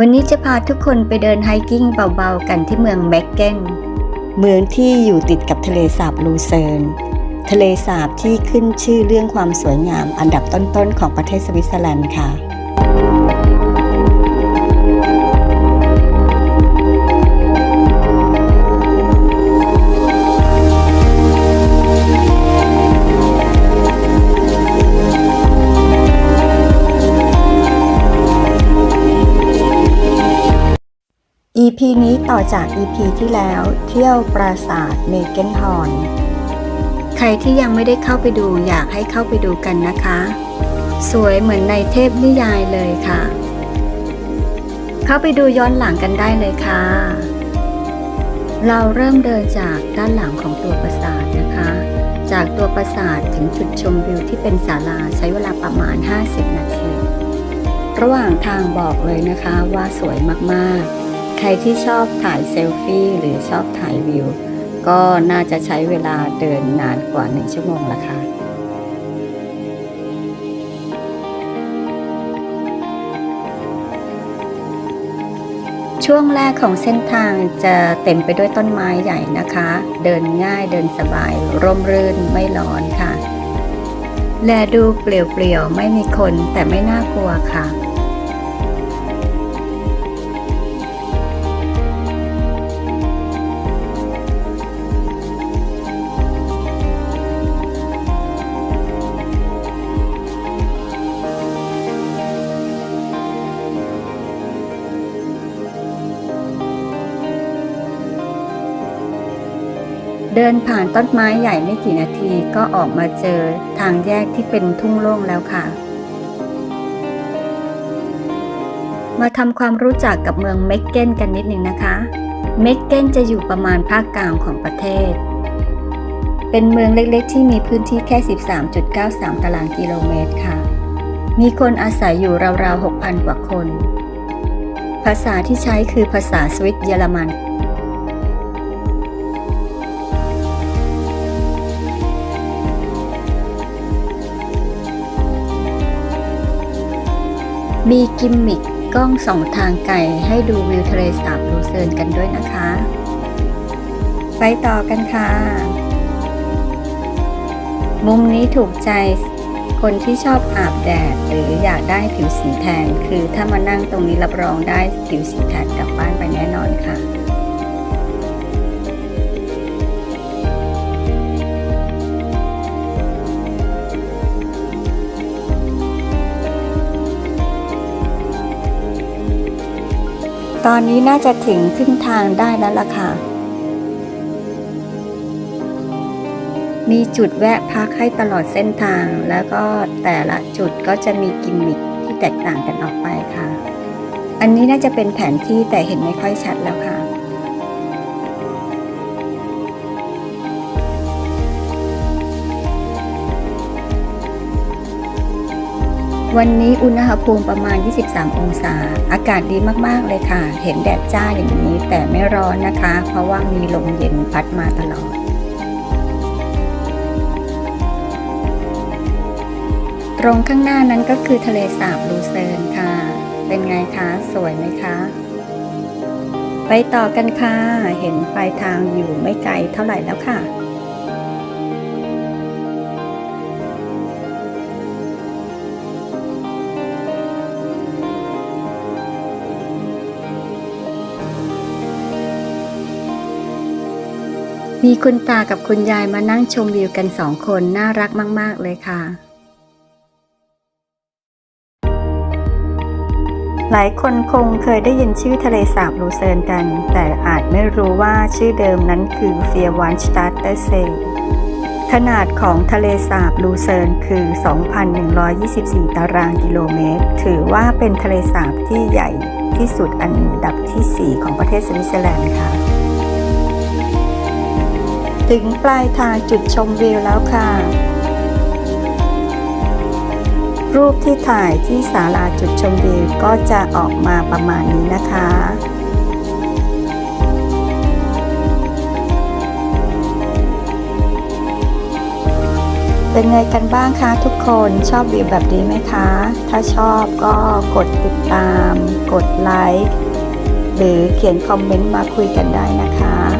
วันนี้จะพาทุกคนไปเดินไฮกิ้งเบาๆกันที่เมืองแมกเกน เมืองที่อยู่ติดกับทะเลสาบลูเซิร์น ทะเลสาบที่ขึ้นชื่อเรื่องความสวยงามอันดับต้นๆของประเทศสวิตเซอร์แลนด์ค่ะ EP นี้ต่อจาก EP ที่แล้วเที่ยวปราสาทเมเกนฮอร์นใครที่ยังไม่ได้เข้าไปดูอยากให้เข้าไปดูกันนะคะ สวยเหมือนในเทพนิยายเลยค่ะ เข้าไปดูย้อนหลังกันได้เลยค่ะ เราเริ่มเดินจากด้านหลังของตัวปราสาทนะคะ จากตัวปราสาทถึงจุดชมวิวที่เป็นศาลาใช้เวลาประมาณ 50 นาที ระหว่างทางบอกเลยนะคะว่าสวยมากๆ ใครที่ชอบถ่ายเซลฟี่หรือชอบถ่ายวิว ก็น่าจะใช้เวลาเดินนานกว่าหนึ่งชั่วโมงละค่ะช่วงแรกของเส้นทางจะเต็มไปด้วยต้นไม้ใหญ่นะคะ เดินง่ายเดินสบาย ร่มรื่นไม่ร้อนค่ะ และดูเปลี่ยวๆไม่มีคนแต่ไม่น่ากลัวค่ะ เดินผ่านต้นไม้ใหญ่ไม่กี่นาทีก็ออกมาเจอทางแยกที่เป็นทุ่งโล่งแล้วค่ะ มาทำความรู้จักกับเมืองเมกเกนกันนิดหนึ่งนะคะ เมกเกนจะอยู่ประมาณภาคกลางของประเทศ เป็นเมืองเล็กๆ ที่มีพื้นที่แค่ 13.93 ตารางกิโลเมตรค่ะ มีคนอาศัยอยู่ราวๆ 6,000 กว่าคน ภาษาที่ใช้คือภาษาสวิตเยอรมัน มีกิมมิกกล้องสองทางไกลให้ดูวิวทะเลสาบลูเซิร์นกันด้วยนะคะ ไปต่อกันค่ะ มุมนี้ถูกใจคนที่ชอบอาบแดด หรืออยากได้ผิวสีแทน คือถ้ามานั่งตรงนี้รับรองได้ผิวสีแทนกลับบ้านไปแน่นอนค่ะ ตอนนี้น่าจะถึงครึ่งทางได้แล้วล่ะค่ะ มีจุดแวะพักให้ตลอดเส้นทางแล้วก็แต่ละจุดก็จะมีกิมมิคที่แตกต่างกันออกไปค่ะ อันนี้น่าจะเป็นแผนที่แต่เห็นไม่ค่อยชัดแล้วค่ะ วันนี้อุณหภูมิประมาณ 23 องศา อากาศดีมากๆเลยค่ะ เห็นแดดจ้าอย่างนี้แต่ไม่ร้อนนะคะ เพราะว่ามีลมเย็นพัดมาตลอด ตรงข้างหน้านั้นก็คือทะเลสาบลูเซิร์นค่ะ เป็นไงคะ สวยไหมคะ ไปต่อกันค่ะ เห็นปลายทางอยู่ไม่ไกลเท่าไหร่แล้วค่ะ มีคุณตากับคุณยายมานั่งชมวิวกันสองคนน่ารักมาก ๆ เลยค่ะ หลายคนคงเคยได้ยินชื่อทะเลสาบลูเซิร์นกัน แต่อาจไม่รู้ว่าชื่อเดิมนั้นคือเฟียวันสตาร์เตอร์เซขนาดของทะเลสาบลูเซิร์นคือ 2,124 ตารางกิโลเมตร ถือว่าเป็นทะเลสาบที่ใหญ่ที่สุดอันดับทีสี่4 ของประเทศสวิตเซอร์แลนด์ค่ะ ถึงปลายทางจุดชมวิวแล้วค่ะ รูปที่ถ่ายที่ศาลาจุดชมวิวก็จะออกมาประมาณนี้นะคะเป็นไงกันบ้างคะทุกคนชอบวิวแบบนี้ไหมคะ ถ้าชอบก็กดติดตาม กดไลค์ หรือเขียนคอมเมนต์มาคุยกันได้นะคะ